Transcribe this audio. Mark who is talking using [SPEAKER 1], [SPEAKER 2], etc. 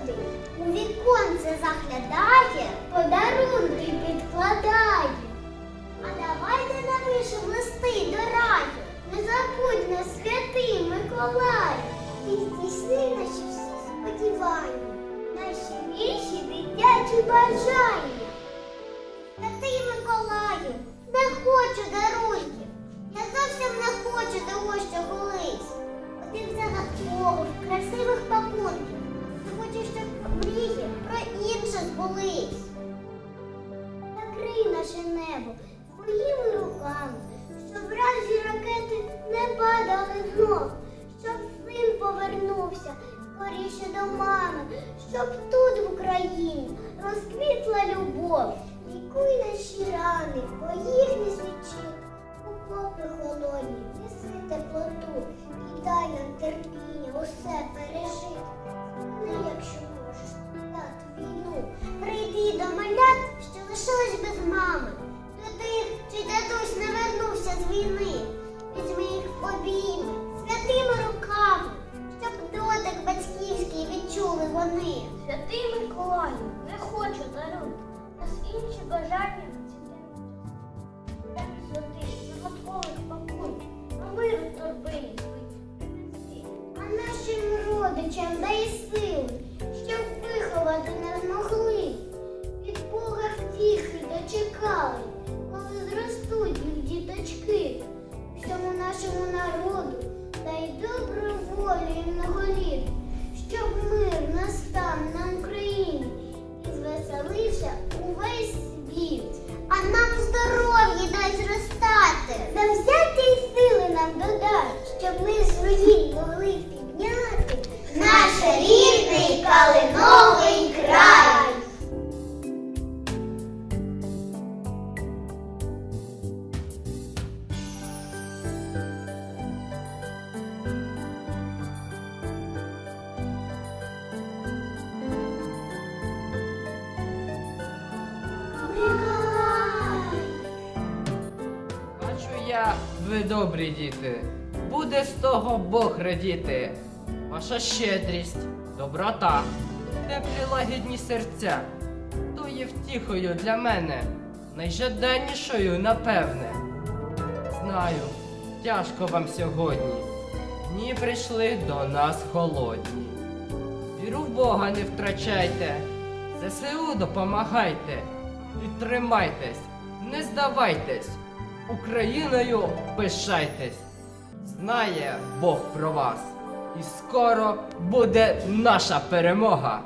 [SPEAKER 1] ходить. У віконце заглядає, подарунки підкладає. А давайте напишемо листи до раю. Не забудь нас, святий Миколай. Ти здійсни наші всі сподівання, наші вірші дитячі бажання. Святий Миколаю, не хочу дарунків. Я зовсім не хочу того, що колись. Наше небо своїми руками, щоб вражі ракети не падали знов, щоб син повернувся скоріше до мами, щоб тут в Україні розквітла любов. Лікуй наші рани, бо їх не злічити. Окопи холодні, неси теплоту і дай нам терпіння усе пережити. Родичам дай сили, щоб виховати не змогли. Від Бога втіхи дочекали, коли зростуть їх діточки. Всьому нашому народу дай добру волю і многоліт, щоб мир настав на Україні і звеселився увесь світ. А нам здоров'я дай зростати, завзяття й сили нам додай, щоб ми свої могли
[SPEAKER 2] ви добрі діти, буде з того Бог радіти. Ваша щедрість, доброта, теплі лагідні серця, то є втіхою для мене, найжаданнішою, напевне. Знаю, тяжко вам сьогодні. Дні прийшли до нас холодні. Віру в Бога не втрачайте, ЗСУ допомагайте, підтримайтесь, не здавайтесь, Україною пишайтесь. Знає Бог про вас, і скоро буде наша перемога.